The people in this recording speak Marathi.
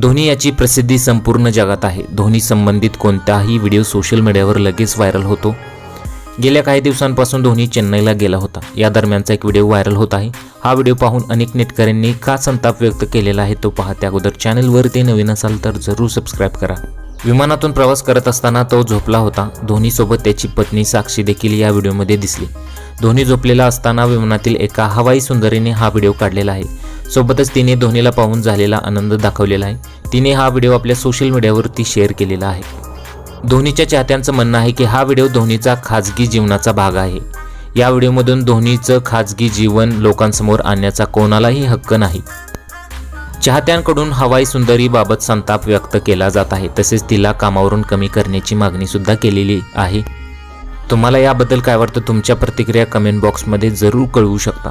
धोनी याची प्रसिद्धी संपूर्ण जगात आहे. धोनी संबंधित कोणताही व्हिडिओ सोशल मीडियावर लगेच व्हायरल होतो. गेल्या काही दिवसांपासून धोनी चेन्नईला गेला होता. या दरम्यानचा एक व्हिडिओ व्हायरल होत आहे. हा व्हिडिओ पाहून अनेक नेटकऱ्यांनी का संताप व्यक्त केलेला आहे तो पहा त्या अगोदर चॅनलवर ते नवीन असाल तर जरूर सबस्क्राईब करा. विमानातून प्रवास करत असताना तो झोपला होता. धोनीसोबत त्याची पत्नी साक्षी देखील या व्हिडिओमध्ये दिसली. धोनी झोपलेला असताना विमानातील एका हवाई सुंदरीने हा व्हिडिओ काढलेला आहे. सोबतच तिने धोनीला पाहून झालेला आनंद दाखवलेला आहे. तिने हा व्हिडिओ आपल्या सोशल मीडियावरती शेअर केलेला आहे. धोनीच्या चाहत्यांचं म्हणणं आहे की हा व्हिडिओ धोनीचा खाजगी जीवनाचा भाग आहे. या व्हिडिओमधून धोनीचं खाजगी जीवन लोकांसमोर आणण्याचा कोणालाही हक्क नाही. चाहत्यांकडून हवाई सुंदरीबाबत संताप व्यक्त केला जात आहे. तसेच तिला कामावरून कमी करण्याची मागणीसुद्धा केलेली आहे. तुम्हाला याबद्दल काय वाटतं? तुमच्या प्रतिक्रिया कमेंट बॉक्समध्ये जरूर कळवू शकता.